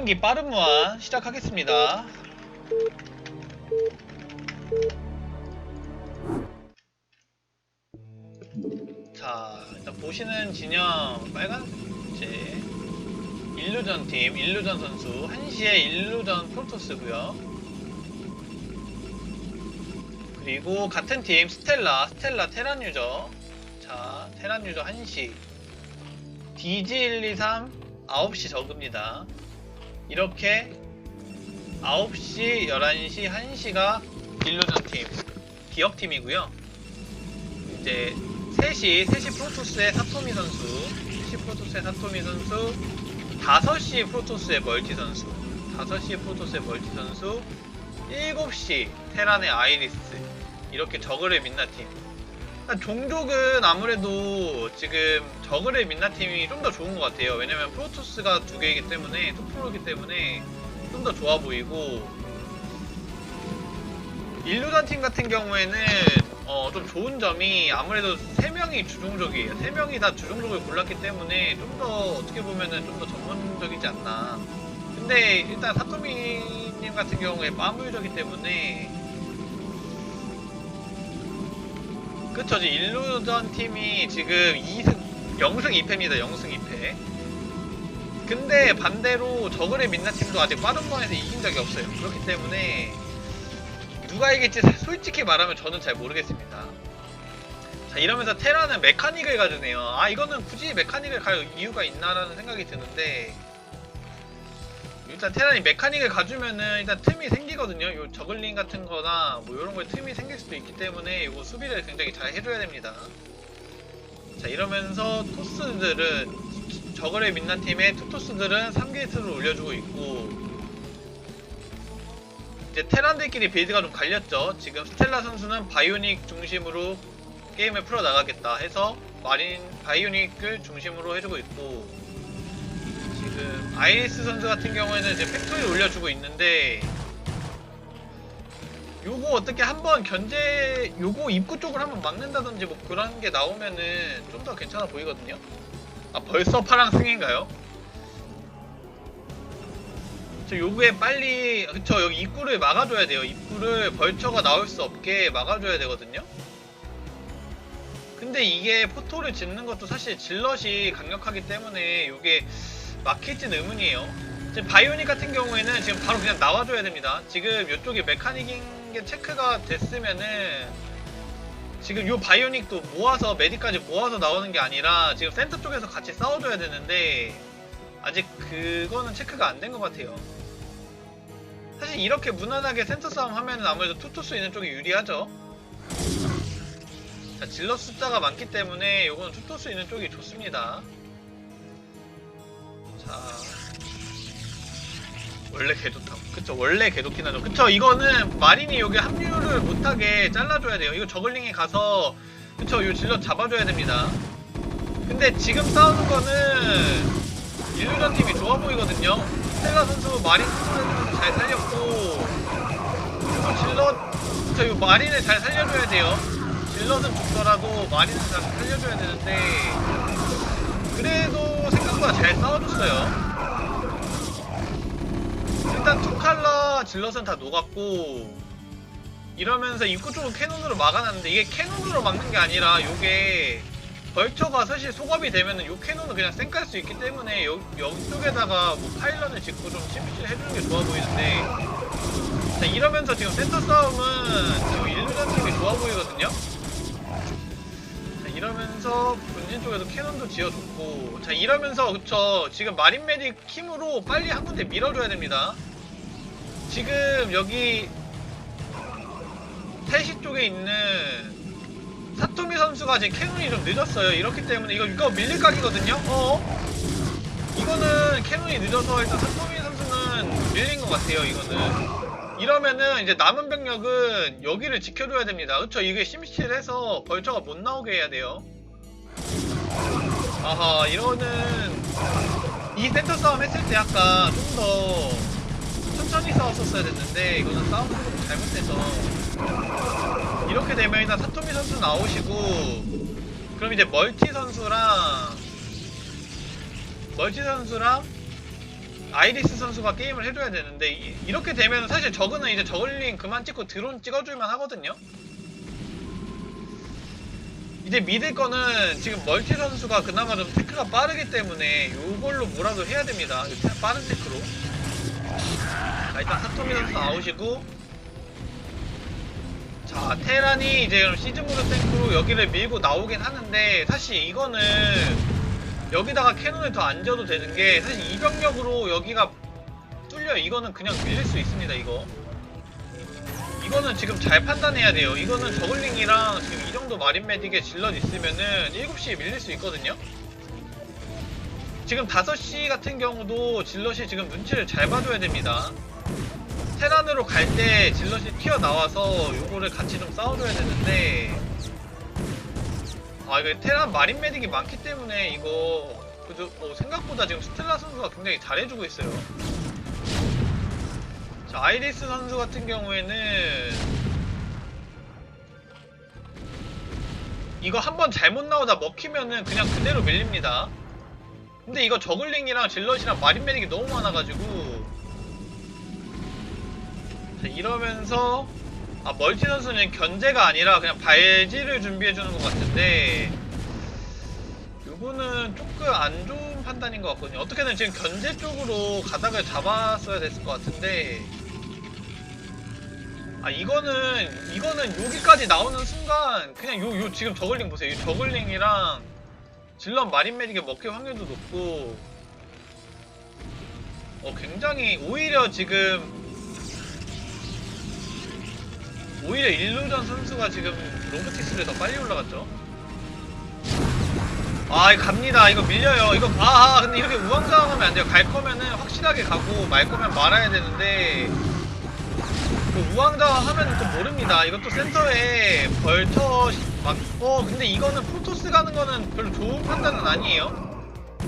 1경기 빠른 무한 시작하겠습니다. 자, 일단 보시는 진영 빨간색 일루전 팀, 일루전 선수 1시에 일루전 프로토스고요. 그리고 같은 팀 스텔라, 스텔라 테란 유저. 자, 테란 유저 1시. DG123 9시 적읍니다. 이렇게 9시, 11시, 1시가 일루전 팀, 기업 팀이고요. 이제 3시, 3시 프로토스의 사토미 선수, 3시 프로토스의 사토미 선수, 5시 프로토스의 멀티 선수, 5시 프로토스의 멀티 선수, 7시 테란의 아이리스, 이렇게 저글의 민나 팀. 종족은 아무래도 지금 저글의 민나 팀이 좀 더 좋은 것 같아요. 왜냐면 프로토스가 두 개이기 때문에, 투프로이기 때문에 좀 더 좋아 보이고, 일루단 팀 같은 경우에는 어, 좀 좋은 점이 아무래도 세 명이 주종족이에요. 세 명이 다 주종족을 골랐기 때문에 좀 더 어떻게 보면은 좀 더 전문적이지 않나. 근데 일단 사토미님 같은 경우에 빠무유저기 때문에 그쵸, 지 일루전 팀이 지금 2승, 0승 2패입니다. 0승 2패. 근데 반대로 저글의 민나 팀도 아직 빠른 번에서 이긴 적이 없어요. 그렇기 때문에 누가 이길지 솔직히 말하면 저는 잘 모르겠습니다. 자 이러면서 테라는 메카닉을 가주네요. 아 이거는 굳이 메카닉을 갈 이유가 있나라는 생각이 드는데 일단 테란이 메카닉을 가주면은 일단 틈이 생기거든요. 요 저글링 같은 거나 뭐 이런 거에 틈이 생길 수도 있기 때문에 이거 수비를 굉장히 잘 해줘야 됩니다. 자 이러면서 토스들은 저글의 민나 팀의 투토스들은 3게이트를 올려주고 있고 이제 테란들끼리 빌드가 좀 갈렸죠. 지금 스텔라 선수는 바이오닉 중심으로 게임을 풀어 나가겠다 해서 마린 바이오닉을 중심으로 해주고 있고 아이리스 선수 같은 경우에는 이제 팩토리 올려주고 있는데 요거 어떻게 한번 견제 요거 입구 쪽을 한번 막는다든지 뭐 그런 게 나오면은 좀 더 괜찮아 보이거든요. 아 벌써 파랑 승인가요? 저 요구에 빨리 그쵸 여기 입구를 막아줘야 돼요 입구를 벌처가 나올 수 없게 막아줘야 되거든요 근데 이게 포토를 짓는 것도 사실 질럿이 강력하기 때문에 요게 막힐지는 의문이에요 지금 바이오닉 같은 경우에는 지금 바로 그냥 나와줘야 됩니다 지금 요쪽에 메카닉인 게 체크가 됐으면은 지금 요 바이오닉도 모아서 메디까지 모아서 나오는 게 아니라 지금 센터 쪽에서 같이 싸워줘야 되는데 아직 그거는 체크가 안 된 것 같아요 사실 이렇게 무난하게 센터 싸움 하면은 아무래도 투토스 있는 쪽이 유리하죠. 자, 질러 숫자가 많기 때문에 요거는 투토스 있는 쪽이 좋습니다. 자. 원래 개좋다. 그쵸, 원래 개좋긴 하죠. 그쵸, 이거는 마린이 여기 합류를 못하게 잘라줘야 돼요. 이거 저글링에 가서, 그쵸, 요 질러 잡아줘야 됩니다. 근데 지금 싸우는 거는 일루전 팀이 좋아 보이거든요. 스텔라 선수 마린 선수 잘 살렸고 그리고 질럿 진짜 이 마린을 잘 살려줘야 돼요. 질럿은 죽더라도 마린을 잘 살려줘야 되는데 그래도 생각보다 잘 싸워줬어요. 일단 두 칼라 질럿은 다 녹았고 이러면서 입구 쪽은 캐논으로 막아놨는데 이게 캐논으로 막는 게 아니라 요게 벌처가 사실 소급이 되면은 요 캐논은 그냥 쌩깔 수 있기 때문에 여, 여쪽에다가 뭐 파일런을 짓고 좀 심실 해주는 게 좋아 보이는데 자 이러면서 지금 센터 싸움은 지금 일루전 팀이 좋아 보이거든요 자 이러면서 본진 쪽에서 캐논도 지어줬고 자 이러면서 그쵸 지금 마린 메딕 힘으로 빨리 한 군데 밀어줘야 됩니다 지금 여기 태시 쪽에 있는 사토미 선수가 지금 캐논이 좀 늦었어요. 이렇기 때문에 이거 이거 밀릴 각이거든요. 어? 이거는 캐논이 늦어서 일단 사토미 선수는 밀린 것 같아요. 이거는 이러면은 이제 남은 병력은 여기를 지켜줘야 됩니다. 그렇죠? 이게 심실해서 벌처가 못 나오게 해야 돼요. 아하 이거는 이 센터 싸움 했을 때 약간 좀 더 천천히 싸웠었어야 됐는데 이거는 싸움 조금 잘못해서 이렇게 되면 일단 사토미 선수 나오시고 그럼 이제 멀티 선수랑 멀티 선수랑 아이리스 선수가 게임을 해줘야 되는데 이- 이렇게 되면 사실 저그는 이제 저글링 그만 찍고 드론 찍어줄만 하거든요. 이제 믿을 거는 지금 멀티 선수가 그나마 좀 테크가 빠르기 때문에 요걸로 뭐라도 해야 됩니다. 이 테- 빠른 테크로. 자, 일단 사토미 선수 아웃이고 자 테란이 이제 그럼 시즈모드 탱크로 여기를 밀고 나오긴 하는데 사실 이거는 여기다가 캐논을 더 안 줘도 되는 게 사실 이병력으로 여기가 뚫려. 이거는 그냥 밀릴 수 있습니다 이거. 이거는 지금 잘 판단해야 돼요. 이거는 저글링이랑 지금 이 정도 마린 메딕에 질럿 있으면은 7시에 밀릴 수 있거든요. 지금 5시 같은 경우도 질럿이 지금 눈치를 잘 봐줘야 됩니다. 테란으로 갈 때 질럿이 튀어나와서 요거를 같이 좀 싸워줘야 되는데 아 이거 테란 마린 메딕이 많기 때문에 이거 그래도 어, 생각보다 지금 스텔라 선수가 굉장히 잘해주고 있어요. 자 아이리스 선수 같은 경우에는 이거 한번 잘못 나오다 먹히면은 그냥 그대로 밀립니다. 근데 이거 저글링이랑 질럿이랑 마린 메딕이 너무 많아가지고. 자, 이러면서 아 멀티 선수는 견제가 아니라 그냥 발지를 준비해 주는 것 같은데 요거는 조금 안 좋은 판단인 것 같거든요. 어떻게든 지금 견제 쪽으로 가닥을 잡았어야 됐을 것 같은데 아 이거는 이거는 여기까지 나오는 순간 그냥 요 요 지금 저글링 보세요. 이 저글링이랑 질럿 마린 메딕의 먹힐 확률도 높고 어 굉장히 오히려 지금 오히려 일루전 선수가 지금 로보틱스를 더 빨리 올라갔죠. 아, 이거 갑니다. 이거 밀려요. 이거, 아, 아, 근데 이렇게 우왕좌왕하면 안 돼요. 갈 거면은 확실하게 가고, 말 거면 말아야 되는데, 그 우왕좌왕하면 또 모릅니다. 이것도 센터에 벌처, 막, 어, 근데 이거는 프로토스 가는 거는 별로 좋은 판단은 아니에요.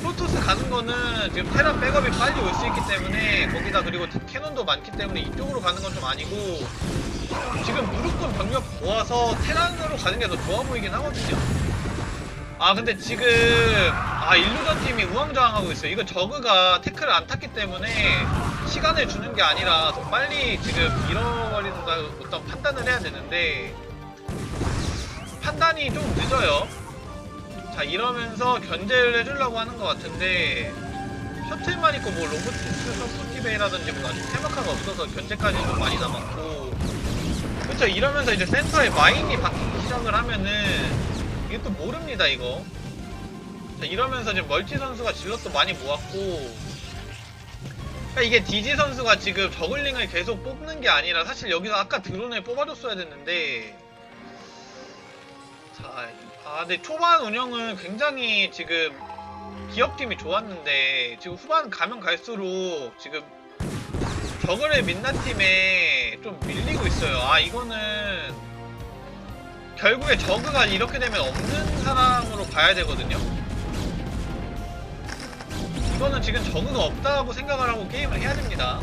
프로토스 가는 거는 지금 테란 백업이 빨리 올 수 있기 때문에, 거기다 그리고 캐논도 많기 때문에 이쪽으로 가는 건 좀 아니고, 지금 무조건 병력 모아서 테란으로 가는 게 더 좋아 보이긴 하거든요. 아 근데 지금 아 일루전 팀이 우왕좌왕하고 있어요. 이거 저그가 태클을 안 탔기 때문에 시간을 주는 게 아니라 더 빨리 지금 잃어버린다 어떤 판단을 해야 되는데 판단이 좀 늦어요. 자 이러면서 견제를 해주려고 하는 것 같은데 셔틀만 있고 뭐 로보티스 서포티베이라든지 뭐 아직 테마카가 없어서 견제까지 좀 많이 남았고 그렇죠 이러면서 이제 센터에 마인이 바뀌기 시작을 하면은 이게 또 모릅니다 이거. 자, 이러면서 지금 멀티 선수가 질럿도 많이 모았고. 그러니까 이게 디지 선수가 지금 저글링을 계속 뽑는 게 아니라 사실 여기서 아까 드론을 뽑아줬어야 됐는데. 자, 아 근데 초반 운영은 굉장히 지금 기업팀이 좋았는데 지금 후반 가면 갈수록 지금 저글의 민나팀에 좀 밀리고 있어요 아 이거는 결국에 저그가 이렇게 되면 없는 사람으로 봐야 되거든요. 이거는 지금 저그가 없다고 생각을 하고 게임을 해야 됩니다.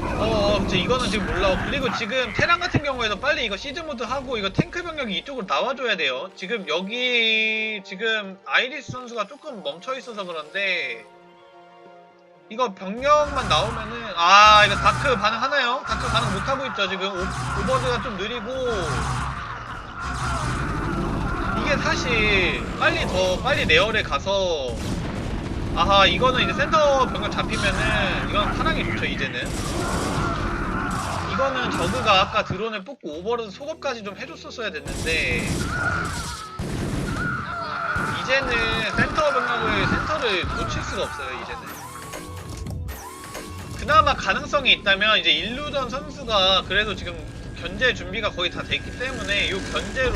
어, 어, 이제 이거는 지금 몰라. 그리고 지금 테란 같은 경우에도 빨리 이거 시즈 모드 하고 이거 탱크 병력이 이쪽으로 나와줘야 돼요. 지금 여기 지금 아이리스 선수가 조금 멈춰 있어서 그런데 이거 병력만 나오면은 아 이거 다크 반응하나요? 다크 반응 못하고 있죠 지금. 오, 오버드가 좀 느리고. 이게 사실 빨리 더 빨리 레어에 가서 아하 이거는 이제 센터 병력 잡히면은 이건 사랑이 좋죠 이제는. 이거는 저그가 아까 드론을 뽑고 오버로드 소급까지 좀 해줬었어야 됐는데 이제는 센터 병력을 센터를 놓칠 수가 없어요 이제는 그나마 가능성이 있다면 이제 일루전 선수가 그래도 지금 견제 준비가 거의 다 됐기 때문에 이 견제로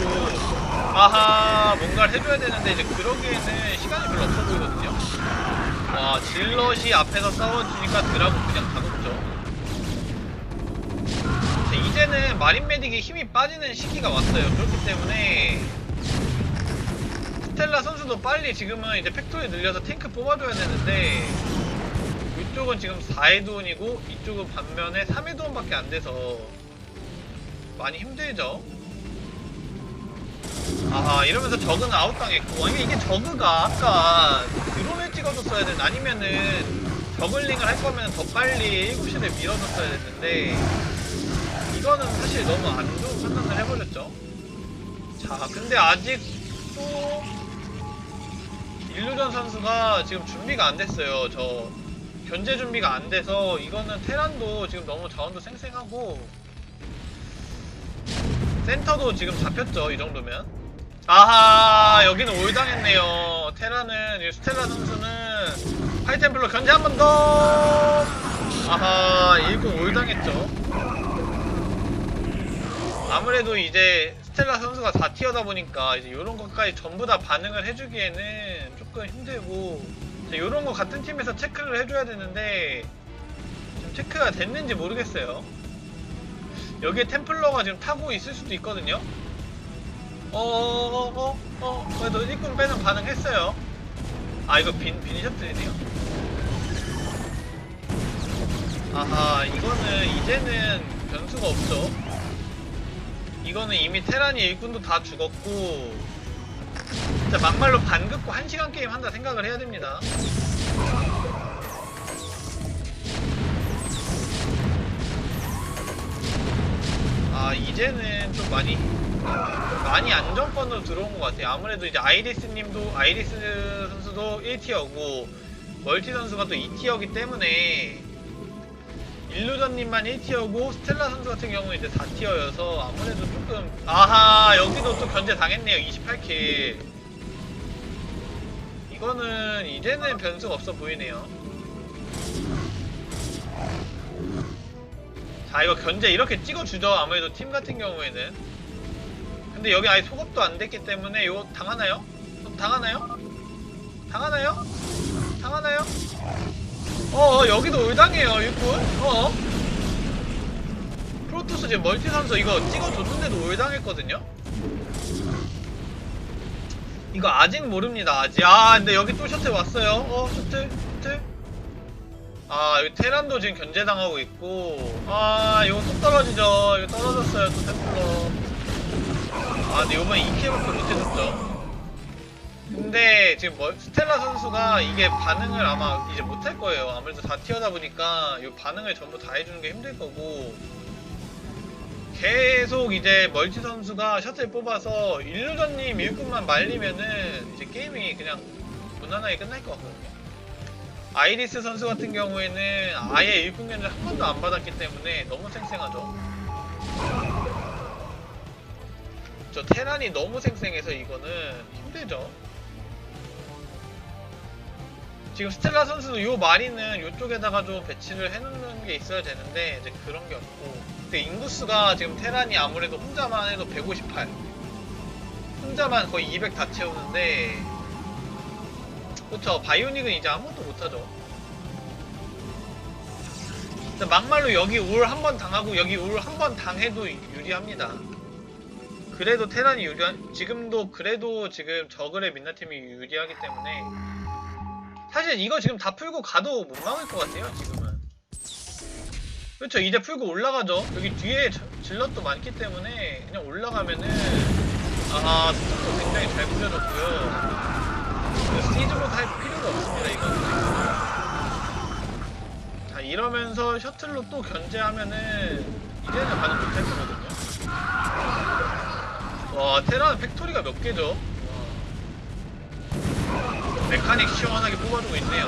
아하 뭔가를 해줘야 되는데 이제 그러기에는 시간이 별로 없어 보이거든요. 와 질럿이 앞에서 싸워주니까 드라고 그냥. 자, 이제는 마린 메딕이 힘이 빠지는 시기가 왔어요. 그렇기 때문에 스텔라 선수도 빨리 지금은 이제 팩토리 늘려서 탱크 뽑아줘야 되는데 이쪽은 지금 4회돈이고 이쪽은 반면에 3회돈밖에 안 돼서 많이 힘들죠. 아하 이러면서 저그는 아웃당했고. 아니 이게 저그가? 아까 드론을 찍어줬어야 되는 아니면은 저글링을 할 거면 더 빨리 7시를 밀어줬어야 됐는데 이거는 사실 너무 안 좋은 판단을 해버렸죠? 자 근데 아직도 일루전 선수가 지금 준비가 안 됐어요. 저 견제 준비가 안 돼서 이거는 테란도 지금 너무 자원도 쌩쌩하고 센터도 지금 잡혔죠 이 정도면. 아하 여기는 올당했네요. 이 스텔라 선수는 하이템플러 견제 한 번 더! 아하 일꾼 올당했죠. 아무래도 이제 스텔라 선수가 4티어다 보니까 이제 이런 것까지 전부 다 반응을 해주기에는 조금 힘들고 이런 거 같은 팀에서 체크를 해줘야 되는데 지금 체크가 됐는지 모르겠어요. 여기에 템플러가 지금 타고 있을 수도 있거든요. 어어어어 어, 그래도 일꾼 빼는 반응했어요. 아 이거 빈, 빈 셔틀이네요. 아하 이거는 이제는 변수가 없죠. 이거는 이미 테란이 일꾼도 다 죽었고 진짜 막말로 반 긋고 한 시간 게임 한다 생각을 해야 됩니다 아 이제는 좀 많이 많이 안정권으로 들어온 것 같아요. 아무래도 이제 아이리스님도 아이리스 선수도 1티어고 멀티 선수가 또 2티어기 때문에 일루전님만 1티어고 스텔라 선수 같은 경우는 이제 4티어여서 아무래도 조금 아하 여기도 또 견제 당했네요. 28킬 이거는 이제는 변수가 없어 보이네요. 자 이거 견제 이렇게 찍어주죠. 아무래도 팀 같은 경우에는 근데 여기 아예 소급도 안 됐기 때문에 이거 당하나요? 당하나요? 당하나요? 당하나요? 어, 어 여기도 올당해요 일꾼 어. 프로토스 지금 멀티 선수 이거 찍어줬는데도 올당했거든요? 이거 아직 모릅니다 아직. 아 근데 여기 또 셔틀 왔어요. 어 셔틀 셔틀. 아 여기 테란도 지금 견제당하고 있고. 아 이거 또 떨어지죠. 이거 떨어졌어요 또 템플러. 아 근데 요번에 2킬밖에 못해줬죠 근데 지금 뭐, 스텔라 선수가 이게 반응을 아마 이제 못 할 거예요. 아무래도 다 튀어다 보니까 이 반응을 전부 다 해주는 게 힘들 거고. 계속 이제 멀티 선수가 셔틀 뽑아서 일루전님 일꾼만 말리면은 이제 게임이 그냥 무난하게 끝날 것 같거든요. 아이리스 선수 같은 경우에는 아예 일꾼 견제 한 번도 안 받았기 때문에 너무 쌩쌩하죠. 저 테란이 너무 생생해서 이거는 힘들죠. 지금 스텔라 선수도 요 마리는 요쪽에다가 좀 배치를 해놓는 게 있어야 되는데 이제 그런 게 없고. 근데 인구수가 지금 테란이 아무래도 혼자만 해도 158 혼자만 거의 200 다 채우는데. 그쵸 바이오닉은 이제 아무것도 못하죠. 근데 막말로 여기 울한번 당하고 여기 울한번 당해도 유리합니다. 그래도 테란이 유리한 지금도 그래도 지금 저글의 민나팀이 유리하기 때문에 사실 이거 지금 다 풀고 가도 못 막을 것 같아요 지금은. 그렇죠. 이제 풀고 올라가죠. 여기 뒤에 질럿도 많기 때문에 그냥 올라가면은 아하 스톱도 굉장히 잘 부려졌고요. 시즈모드 할 필요가 없습니다 이거는 자 이러면서 셔틀로 또 견제하면은 이제는 반응 못할 거거든요. 와 테라는 팩토리가 몇 개죠? 와. 메카닉 시원하게 뽑아주고 있네요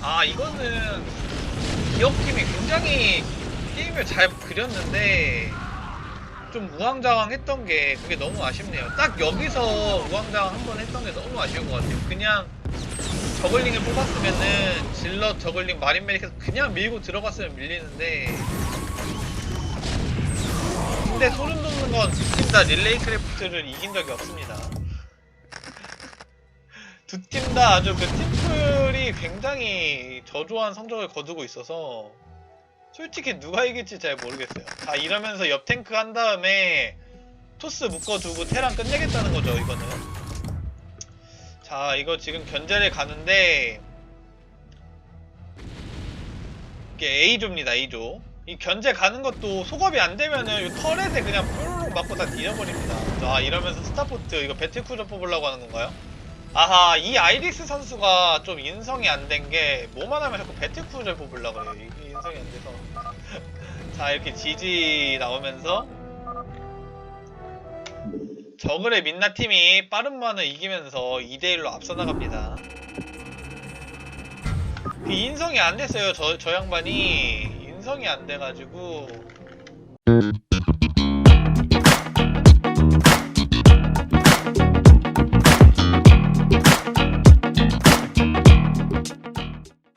아 이거는 기업팀이 굉장히 게임을 잘 그렸는데 좀 우왕좌왕했던 게 그게 너무 아쉽네요 딱 여기서 우왕좌왕 한 번 했던 게 너무 아쉬운 것 같아요 그냥 저글링을 뽑았으면은 질럿 저글링 마린 메릭에서 그냥 밀고 들어갔으면 밀리는데 근데 소름 돋는 건두팀다 릴레이 크래프트를 이긴 적이 없습니다. 두 팀 다 아주 그 팀플이 굉장히 저조한 성적을 거두고 있어서 솔직히 누가 이길지 잘 모르겠어요. 자 이러면서 옆 탱크 한 다음에 토스 묶어두고 테란 끝내겠다는 거죠 이거는. 자 이거 지금 견제를 가는데 이게 A조입니다 A조 이 견제 가는 것도 소급이 안 되면은 이 터렛에 그냥 뾰로로 총 맞고 다 뒤져버립니다. 자 이러면서 스타포트 이거 배틀크루저 뽑으려고 하는 건가요? 아하 이 아이리스 선수가 좀 인성이 안 된 게 뭐만 하면 자꾸 배틀크루저 뽑으려고 그래요. 인성이 안 돼서. 자 이렇게 지지 나오면서 저글의 민나 팀이 빠른 만을 이기면서 2대1로 앞서 나갑니다. 그 인성이 안 됐어요. 저, 저 양반이 인성이 안 돼가지고